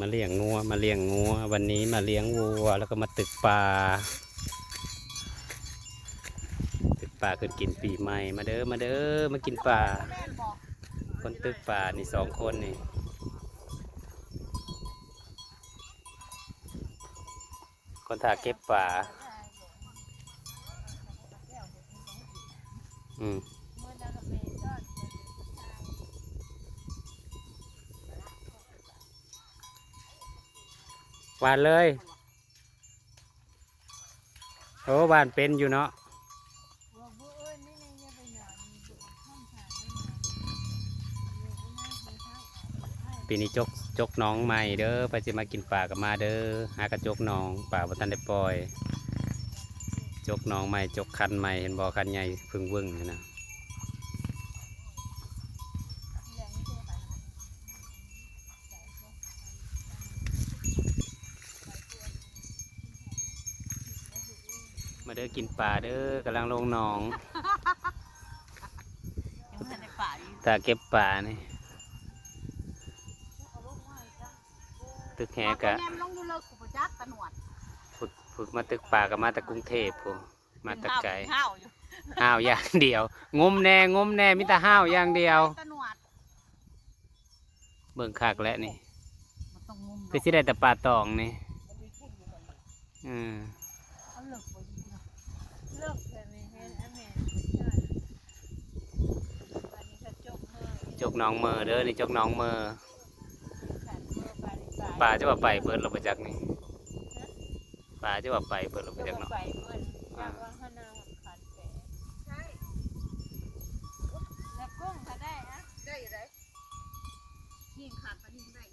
มาเลี้ยงงัวมาเลี้ยงงัว วันนี้มาเลี้ยงวัว แล้วก็มาตึกปลาตึกปลาคือกินปีใหม่ มาเด้อมาเด้อมากินปลาคนตึกปลานี่สองคนนี่คนถาเก็บปลาอืม หวานเลยโอ้หวานเป็นอยู่เนาะปีนี้จกจกน้องใหม่เด้อไปจะมากินป่ากับมาเด้อหากระจกน้องป่าบ่ทันได้ปล่อย จกน้องใหม่จกคันใหม่เห็นบ่อคันใหญ่พึ่งวึ่งอยู่นะ มาเด้อกินป่าเด้อกำลังลงหนอง ยังไม่ทันได้ป่าอยู่ถ้าเก็บป่านี่ตึกแหกะ แม่มันลงอยู่เลิกกูประจักตะหนวดฝึกฝึกมาตึกป่ากับมาแต่กรุงเทพพูมาแตะไกลข้าวอยู่ห้าวอย่างเดียว งมแน่งมแน่มิแต่ห้าวอย่างเดียว ตะหนวดเบิ่งคักแล้วนี่มันต้องงุมคือสิได้แต่ปลาตองนี่อืมเอาเลิกบ่อยู่ เนาะเลิกแต่เฮนอันแม่ช่วันนี้ก็จบเมื่อจกน้องเมอเด้อนี่จกน้องเมอขันเมื่อปลาในปลาจะว่าไปเบิดเราไปจักนี่ปลาจะว่าไปเบิดเราไปจักเนาะ ไปเมื่อจากว่าข้างหน้าขันแปะใช่แล้วกุ้งก็ได้นะได้อยู่ได้ยิงขาดปลานิ่ได้